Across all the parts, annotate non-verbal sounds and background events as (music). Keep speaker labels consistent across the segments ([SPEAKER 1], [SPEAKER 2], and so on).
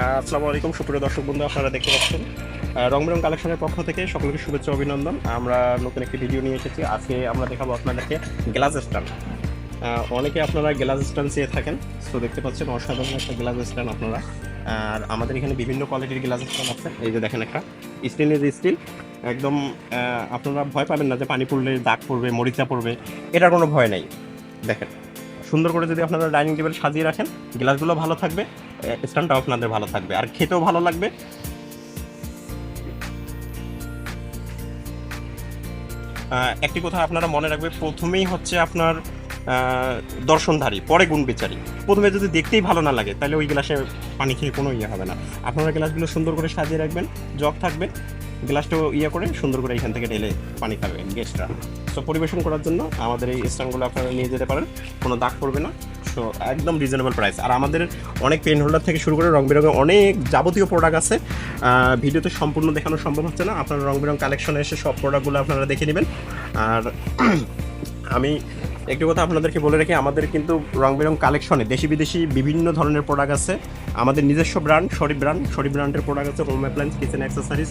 [SPEAKER 1] আসসালামু আলাইকুম সুপ্রিয় দর্শক বন্ধু আপনারা দেখতে পাচ্ছেন আহ, রং বেরং কালেকশনের পক্ষ থেকে সকলকে শুভেচ্ছা অভিনন্দন। আমরা নতুন একটি ভিডিও নিয়ে এসেছি। আজকে আমরা দেখাবো আপনাদেরকে গ্লাস স্ট্যান্ড অনেকে আপনারা গ্লাস স্ট্যান্ড চেয়ে থাকেন তো দেখতে পাচ্ছেন অসাধারণ একটা গ্লাস স্ট্যান্ড আপনারা। আর আমাদের এখানে বিভিন্ন কোয়ালিটির গ্লাস স্ট্যান্ড আছে। এই যে দেখেন একটা স্টিলের স্টিল একদম আপনারা ভয় পাবেন না যে পানি পড়লে দাগ পড়বে মরিচা পড়বে এটার কোনো ভয় নাই। দেখেন সুন্দর করে যদি আপনারা ডাইনিং টেবিল সাজিয়ে রাখেন গ্লাসগুলো ভালো থাকবে। স্ট্যান্ডটাও আপনাদের ভালো থাকবে। আর খেতেও ভালো লাগবে। একটি কথা আপনারা মনে রাখবে, প্রথমেই হচ্ছে আপনার দর্শনধারী, পরে গুণ বিচারি। প্রথমে যদি দেখতেই ভালো না লাগে, তাহলে ওই গ্লাসে পানি খেয়ে কোনো ইয়ে হবে না। আপনারা গ্লাসগুলো সুন্দর করে সাজিয়ে রাখবেন, জগ থাকবে, গ্লাসটাও ইয়ে করে সুন্দর করে এখান থেকে ঢেলে পানি খাবেন গেস্টরা সো পরিবেশন করার জন্য আমাদের এই স্থানগুলো আপনারা নিয়ে যেতে পারেন, কোনো দাগ পড়বে না। সো একদম রিজনেবল প্রাইস আর আমাদের অনেক পেন হোল্ডার থেকে শুরু করে রং বেরঙের অনেক যাবতীয় প্রোডাক্ট আছে। ভিডিওতে সম্পূর্ণ দেখানো সম্ভব হচ্ছে না। আপনারা রং বেরং কালেকশনে এসে সব প্রোডাক্টগুলো আপনারা দেখে নেবেন। আর (clears throat) আমি একটু কথা আপনাদেরকে বলে রাখি, আমাদের কিন্তু রং বেরং কালেকশনে দেশি বিদেশি বিভিন্ন ধরনের প্রোডাক্ট আছে। আমাদের নিজস্ব ব্র্যান্ড শরীফ ব্র্যান্ড শরীফ ব্র্যান্ডের প্রোডাক্ট আছে home appliance kitchen accessories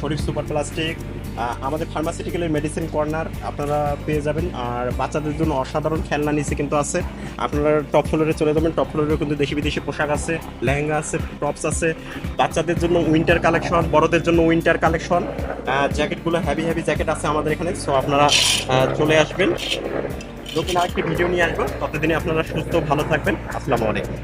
[SPEAKER 1] Sharif super plastic আমাদের ফার্মাসিউটিক্যালের মেডিসিন কর্নার আপনারা পেয়ে যাবেন। আর বাচ্চাদের জন্য অসাধারণ খেলনা নিচে কিন্তু আছে। আপনারা টপ ফ্লোরে চলে যাবেন। টপ ফ্লোরেও কিন্তু দেশি বিদেশি পোশাক আছে, লেহেঙ্গা আছে টপস আছে। বাচ্চাদের জন্য উইন্টার কালেকশন বড়দের জন্য উইন্টার কালেকশন জ্যাকেটগুলো হেভি হেভি জ্যাকেট আছে আমাদের এখানে। সো আপনারা চলে আসবেন। নতুন আরেকটি ভিডিও নিয়ে আসব। ততদিনে আপনারা সুস্থ, ভালো থাকবেন। আসসালামু আলাইকুম।